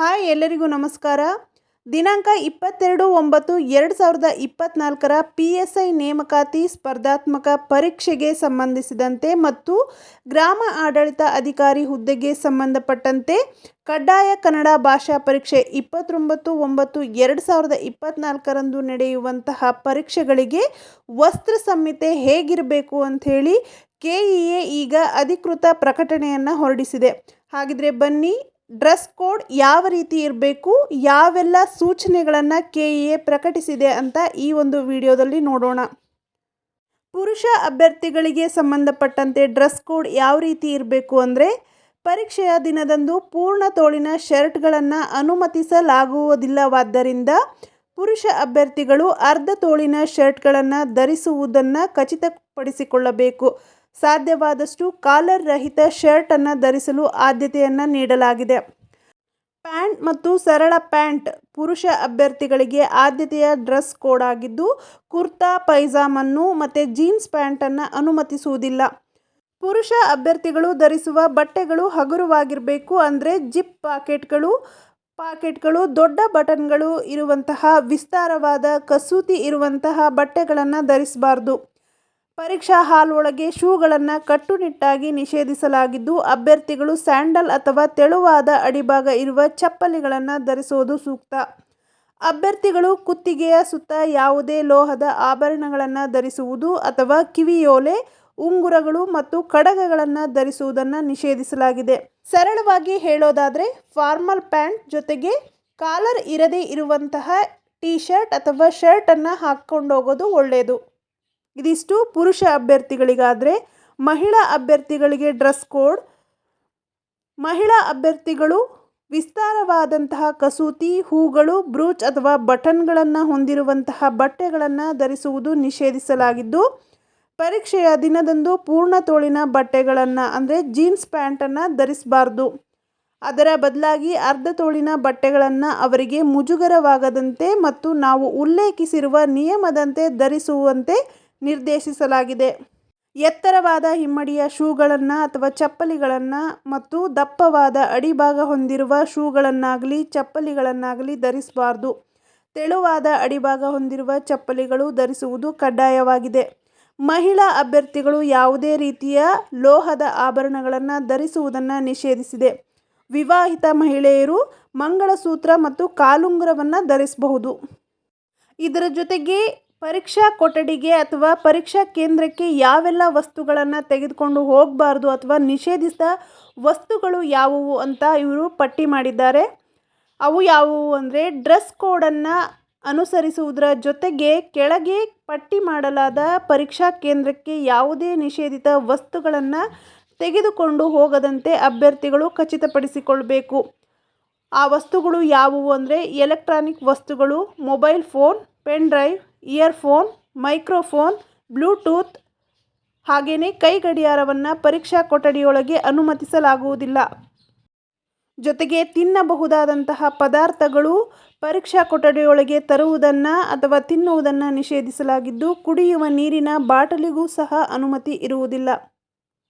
Hi ಎಲ್ಲರಿಗೂ ನಮಸ್ಕಾರ. ದಿನಾಂಕ ಇಪ್ಪತ್ತೆರಡು ಒಂಬತ್ತು ಎರಡು ಸಾವಿರದ ಇಪ್ಪತ್ತ್ನಾಲ್ಕರ ಪಿ ಎಸ್ ಐ ನೇಮಕಾತಿ ಸ್ಪರ್ಧಾತ್ಮಕ ಪರೀಕ್ಷೆಗೆ ಸಂಬಂಧಿಸಿದಂತೆ ಮತ್ತು ಗ್ರಾಮ ಆಡಳಿತ ಅಧಿಕಾರಿ ಹುದ್ದೆಗೆ ಸಂಬಂಧಪಟ್ಟಂತೆ ಕಡ್ಡಾಯ ಕನ್ನಡ ಭಾಷಾ ಪರೀಕ್ಷೆ ಇಪ್ಪತ್ತೊಂಬತ್ತು ಒಂಬತ್ತು ಎರಡು ಸಾವಿರದ ಇಪ್ಪತ್ತ್ನಾಲ್ಕರಂದು ನಡೆಯುವಂತಹ ಪರೀಕ್ಷೆಗಳಿಗೆ ವಸ್ತ್ರ ಸಂಹಿತೆ ಹೇಗಿರಬೇಕು ಅಂಥೇಳಿ ಕೆ ಇ ಎ ಈಗ ಅಧಿಕೃತ ಪ್ರಕಟಣೆಯನ್ನು ಹೊರಡಿಸಿದೆ. ಹಾಗಿದ್ರೆ ಬನ್ನಿ ಡ್ರೆಸ್ ಕೋಡ್ ಯಾವ ರೀತಿ ಇರಬೇಕು, ಯಾವೆಲ್ಲ ಸೂಚನೆಗಳನ್ನು ಕೆ ಎ ಪ್ರಕಟಿಸಿದೆ ಅಂತ ಈ ಒಂದು ವಿಡಿಯೋದಲ್ಲಿ ನೋಡೋಣ. ಪುರುಷ ಅಭ್ಯರ್ಥಿಗಳಿಗೆ ಸಂಬಂಧಪಟ್ಟಂತೆ ಡ್ರೆಸ್ ಕೋಡ್ ಯಾವ ರೀತಿ ಇರಬೇಕು ಅಂದರೆ, ಪರೀಕ್ಷೆಯ ದಿನದಂದು ಪೂರ್ಣ ತೋಳಿನ ಶರ್ಟ್ಗಳನ್ನು ಅನುಮತಿಸಲಾಗುವುದಿಲ್ಲವಾದ್ದರಿಂದ, ಪುರುಷ ಅಭ್ಯರ್ಥಿಗಳು ಅರ್ಧ ತೋಳಿನ ಶರ್ಟ್ಗಳನ್ನು ಧರಿಸುವುದನ್ನು ಖಚಿತಪಡಿಸಿಕೊಳ್ಳಬೇಕು. ಸಾಧ್ಯವಾದಷ್ಟು ಕಾಲರ್ ರಹಿತ ಶರ್ಟನ್ನು ಧರಿಸಲು ಆದ್ಯತೆಯನ್ನು ನೀಡಲಾಗಿದೆ. ಪ್ಯಾಂಟ್ ಮತ್ತು ಸರಳ ಪ್ಯಾಂಟ್ ಪುರುಷ ಅಭ್ಯರ್ಥಿಗಳಿಗೆ ಆದ್ಯತೆಯ ಡ್ರೆಸ್ ಕೋಡ್ ಆಗಿದ್ದು, ಕುರ್ತಾ, ಪೈಜಾಮನ್ನು ಮತ್ತು ಜೀನ್ಸ್ ಪ್ಯಾಂಟನ್ನು ಅನುಮತಿಸುವುದಿಲ್ಲ. ಪುರುಷ ಅಭ್ಯರ್ಥಿಗಳು ಧರಿಸುವ ಬಟ್ಟೆಗಳು ಹಗುರವಾಗಿರಬೇಕು ಅಂದರೆ ಜಿಪ್ ಪಾಕೆಟ್ಗಳು ಪಾಕೆಟ್ಗಳು, ದೊಡ್ಡ ಬಟನ್ಗಳು ಇರುವಂತಹ ವಿಸ್ತಾರವಾದ ಕಸೂತಿ ಇರುವಂತಹ ಬಟ್ಟೆಗಳನ್ನು ಧರಿಸಬಾರ್ದು. ಪರೀಕ್ಷಾ ಹಾಲ್ ಒಳಗೆ ಶೂಗಳನ್ನು ಕಟ್ಟುನಿಟ್ಟಾಗಿ ನಿಷೇಧಿಸಲಾಗಿದ್ದು, ಅಭ್ಯರ್ಥಿಗಳು ಸ್ಯಾಂಡಲ್ ಅಥವಾ ತೆಳುವಾದ ಅಡಿಭಾಗ ಇರುವ ಚಪ್ಪಲಿಗಳನ್ನು ಧರಿಸುವುದು ಸೂಕ್ತ. ಅಭ್ಯರ್ಥಿಗಳು ಕುತ್ತಿಗೆಯ ಸುತ್ತ ಯಾವುದೇ ಲೋಹದ ಆಭರಣಗಳನ್ನು ಧರಿಸುವುದು ಅಥವಾ ಕಿವಿಯೋಲೆ, ಉಂಗುರಗಳು ಮತ್ತು ಕಡಗಗಳನ್ನು ಧರಿಸುವುದನ್ನು ನಿಷೇಧಿಸಲಾಗಿದೆ. ಸರಳವಾಗಿ ಹೇಳೋದಾದರೆ, ಫಾರ್ಮಲ್ ಪ್ಯಾಂಟ್ ಜೊತೆಗೆ ಕಾಲರ್ ಇರದೇ ಇರುವಂತಹ ಟೀ ಶರ್ಟ್ ಅಥವಾ ಶರ್ಟನ್ನು ಹಾಕ್ಕೊಂಡು ಹೋಗೋದು ಒಳ್ಳೆಯದು ಇದಿಷ್ಟು ಪುರುಷ ಅಭ್ಯರ್ಥಿಗಳಿಗಾದರೆ ಮಹಿಳಾ ಅಭ್ಯರ್ಥಿಗಳಿಗೆ ಡ್ರೆಸ್ ಕೋಡ್, ಮಹಿಳಾ ಅಭ್ಯರ್ಥಿಗಳು ವಿಸ್ತಾರವಾದಂತಹ ಕಸೂತಿ, ಹೂಗಳು, ಬ್ರೂಚ್ ಅಥವಾ ಬಟನ್ಗಳನ್ನು ಹೊಂದಿರುವಂತಹ ಬಟ್ಟೆಗಳನ್ನು ಧರಿಸುವುದು ನಿಷೇಧಿಸಲಾಗಿದ್ದು, ಪರೀಕ್ಷೆಯ ದಿನದಂದು ಪೂರ್ಣ ತೋಳಿನ ಬಟ್ಟೆಗಳನ್ನು ಅಂದರೆ ಜೀನ್ಸ್ ಪ್ಯಾಂಟನ್ನು ಧರಿಸಬಾರ್ದು. ಅದರ ಬದಲಾಗಿ ಅರ್ಧ ತೋಳಿನ ಬಟ್ಟೆಗಳನ್ನು ಅವರಿಗೆ ಮುಜುಗರವಾಗದಂತೆ ಮತ್ತು ನಾವು ಉಲ್ಲೇಖಿಸಿರುವ ನಿಯಮದಂತೆ ಧರಿಸುವಂತೆ ನಿರ್ದೇಶಿಸಲಾಗಿದೆ. ಎತ್ತರವಾದ ಹಿಮ್ಮಡಿಯ ಶೂಗಳನ್ನು ಅಥವಾ ಚಪ್ಪಲಿಗಳನ್ನು ಮತ್ತು ದಪ್ಪವಾದ ಅಡಿಭಾಗ ಹೊಂದಿರುವ ಶೂಗಳನ್ನಾಗಲಿ ಚಪ್ಪಲಿಗಳನ್ನಾಗಲಿ ಧರಿಸಬಾರ್ದು. ತೆಳುವಾದ ಅಡಿಭಾಗ ಹೊಂದಿರುವ ಚಪ್ಪಲಿಗಳು ಧರಿಸುವುದು ಕಡ್ಡಾಯವಾಗಿದೆ. ಮಹಿಳಾ ಅಭ್ಯರ್ಥಿಗಳು ಯಾವುದೇ ರೀತಿಯ ಲೋಹದ ಆಭರಣಗಳನ್ನು ಧರಿಸುವುದನ್ನು ನಿಷೇಧಿಸಿದೆ. ವಿವಾಹಿತ ಮಹಿಳೆಯರು ಮಂಗಳಸೂತ್ರ ಮತ್ತು ಕಾಲುಂಗುರವನ್ನು ಧರಿಸಬಹುದು. ಇದರ ಜೊತೆಗೆ ಪರೀಕ್ಷಾ ಕೊಠಡಿಗೆ ಅಥವಾ ಪರೀಕ್ಷಾ ಕೇಂದ್ರಕ್ಕೆ ಯಾವೆಲ್ಲ ವಸ್ತುಗಳನ್ನು ತೆಗೆದುಕೊಂಡು ಹೋಗಬಾರ್ದು ಅಥವಾ ನಿಷೇಧಿಸಿದ ವಸ್ತುಗಳು ಯಾವುವು ಅಂತ ಇವರು ಪಟ್ಟಿ ಮಾಡಿದ್ದಾರೆ. ಅವು ಯಾವುವು ಅಂದರೆ ಡ್ರೆಸ್ ಕೋಡನ್ನು ಅನುಸರಿಸುವುದರ ಜೊತೆಗೆ ಕೆಳಗೆ ಪಟ್ಟಿ ಮಾಡಲಾದ ಪರೀಕ್ಷಾ ಕೇಂದ್ರಕ್ಕೆ ಯಾವುದೇ ನಿಷೇಧಿತ ವಸ್ತುಗಳನ್ನು ತೆಗೆದುಕೊಂಡು ಹೋಗದಂತೆ ಅಭ್ಯರ್ಥಿಗಳು ಖಚಿತಪಡಿಸಿಕೊಳ್ಬೇಕು. ಆ ವಸ್ತುಗಳು ಯಾವುವು ಅಂದರೆ ಎಲೆಕ್ಟ್ರಾನಿಕ್ ವಸ್ತುಗಳು, mobile phone, pen drive earphone, microphone, bluetooth ಹಾಗೆಯೇ ಕೈ ಗಡಿಯಾರವನ್ನು ಪರೀಕ್ಷಾ ಕೊಠಡಿಯೊಳಗೆ ಅನುಮತಿಸಲಾಗುವುದಿಲ್ಲ. ಜೊತೆಗೆ ತಿನ್ನಬಹುದಾದಂತಹ ಪದಾರ್ಥಗಳು ಪರೀಕ್ಷಾ ಕೊಠಡಿಯೊಳಗೆ ತರುವುದನ್ನು ಅಥವಾ ತಿನ್ನುವುದನ್ನು ನಿಷೇಧಿಸಲಾಗಿದ್ದು, ಕುಡಿಯುವ ನೀರಿನ ಬಾಟಲಿಗೂ ಸಹ ಅನುಮತಿ ಇರುವುದಿಲ್ಲ.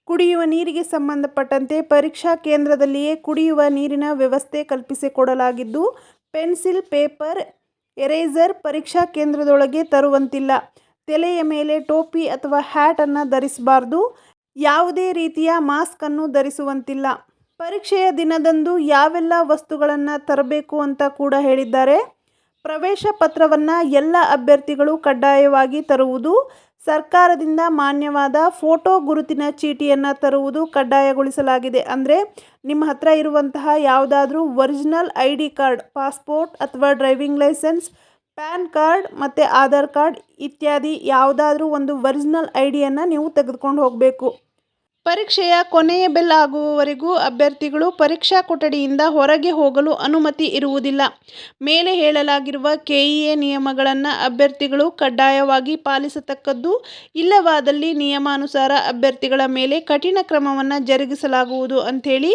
ಕುಡಿಯುವ ನೀರಿಗೆ ಸಂಬಂಧಪಟ್ಟಂತೆ ಪರೀಕ್ಷಾ ಕೇಂದ್ರದಲ್ಲಿಯೇ ಕುಡಿಯುವ ನೀರಿನ ವ್ಯವಸ್ಥೆ ಕಲ್ಪಿಸಿಕೊಡಲಾಗಿದ್ದು, ಪೆನ್ಸಿಲ್, ಪೇಪರ್ ಎರೇಸರ್ ಪರೀಕ್ಷಾ ಕೇಂದ್ರದೊಳಗೆ ತರುವಂತಿಲ್ಲ. ತಲೆಯ ಮೇಲೆ ಟೋಪಿ ಅಥವಾ ಹ್ಯಾಟನ್ನು ಧರಿಸಬಾರ್ದು. ಯಾವುದೇ ರೀತಿಯ ಮಾಸ್ಕನ್ನು ಧರಿಸುವಂತಿಲ್ಲ. ಪರೀಕ್ಷೆಯ ದಿನದಂದು ಯಾವೆಲ್ಲ ವಸ್ತುಗಳನ್ನು ತರಬೇಕು ಅಂತ ಕೂಡ ಹೇಳಿದ್ದಾರೆ. ಪ್ರವೇಶ ಪತ್ರವನ್ನು ಎಲ್ಲ ಅಭ್ಯರ್ಥಿಗಳು ಕಡ್ಡಾಯವಾಗಿ ತರುವುದು. ಸರ್ಕಾರದಿಂದ ಮಾನ್ಯವಾದ ಫೋಟೋ ಗುರುತಿನ ಚೀಟಿಯನ್ನು ತರುವುದು ಕಡ್ಡಾಯಗೊಳಿಸಲಾಗಿದೆ. ಅಂದರೆ ನಿಮ್ಮ ಹತ್ರ ಇರುವಂತಹ ಯಾವುದಾದ್ರೂ original I D card, passport ಅಥವಾ ಡ್ರೈವಿಂಗ್ ಲೈಸೆನ್ಸ್, ಪ್ಯಾನ್ ಕಾರ್ಡ್ ಮತ್ತು ಆಧಾರ್ ಕಾರ್ಡ್ ಇತ್ಯಾದಿ ಯಾವುದಾದ್ರೂ ಒಂದು ಒರಿಜಿನಲ್ ಐ ಡಿಯನ್ನು ನೀವು ತೆಗೆದುಕೊಂಡು ಹೋಗಬೇಕು. ಪರೀಕ್ಷೆಯ ಕೊನೆಯ ಬೆಲ್ ಆಗುವವರೆಗೂ ಅಭ್ಯರ್ಥಿಗಳು ಪರೀಕ್ಷಾ ಕೊಠಡಿಯಿಂದ ಹೊರಗೆ ಹೋಗಲು ಅನುಮತಿ ಇರುವುದಿಲ್ಲ. ಮೇಲೆ ಹೇಳಲಾಗಿರುವ ಕೆಇಎ ನಿಯಮಗಳನ್ನು ಅಭ್ಯರ್ಥಿಗಳು ಕಡ್ಡಾಯವಾಗಿ ಪಾಲಿಸತಕ್ಕದ್ದು ಇಲ್ಲವಾದಲ್ಲಿ ನಿಯಮಾನುಸಾರ ಅಭ್ಯರ್ಥಿಗಳ ಮೇಲೆ ಕಠಿಣ ಕ್ರಮವನ್ನು ಜರುಗಿಸಲಾಗುವುದು ಅಂಥೇಳಿ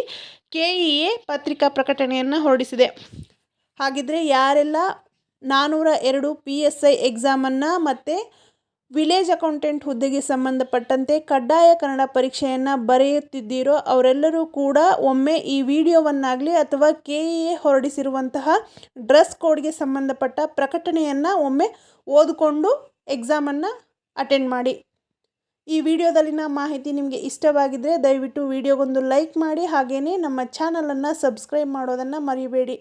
ಕೆಇಎ ಪತ್ರಿಕಾ ಪ್ರಕಟಣೆಯನ್ನು ಹೊರಡಿಸಿದೆ. ಹಾಗಿದ್ರೆ ಯಾರೆಲ್ಲ ನಾನ್ನೂರ ಎರಡು ಪಿ ಎಸ್ ಐ ಎಕ್ಸಾಮನ್ನು ಮತ್ತು ವಿಲೇಜ್ ಅಕೌಂಟೆಂಟ್ ಹುದ್ದೆಗೆ ಸಂಬಂಧಪಟ್ಟಂತೆ ಕಡ್ಡಾಯ ಕನ್ನಡ ಪರೀಕ್ಷೆಯನ್ನು ಬರೆಯುತ್ತಿದ್ದೀರೋ ಅವರೆಲ್ಲರೂ ಕೂಡ ಒಮ್ಮೆ ಈ ವಿಡಿಯೋವನ್ನಾಗಲಿ ಅಥವಾ ಕೆ ಎ ಹೊರಡಿಸಿರುವಂತಹ ಡ್ರೆಸ್ ಕೋಡ್ಗೆ ಸಂಬಂಧಪಟ್ಟ ಪ್ರಕಟಣೆಯನ್ನು ಒಮ್ಮೆ ಓದಿಕೊಂಡು ಎಕ್ಸಾಮನ್ನು ಅಟೆಂಡ್ ಮಾಡಿ. ಈ ವಿಡಿಯೋದಲ್ಲಿನ ಮಾಹಿತಿ ನಿಮಗೆ ಇಷ್ಟವಾಗಿದ್ದರೆ ದಯವಿಟ್ಟು ವಿಡಿಯೋಗೊಂದು ಲೈಕ್ ಮಾಡಿ ಹಾಗೆಯೇ ನಮ್ಮ ಚಾನಲನ್ನು ಸಬ್ಸ್ಕ್ರೈಬ್ ಮಾಡೋದನ್ನು ಮರಿಬೇಡಿ.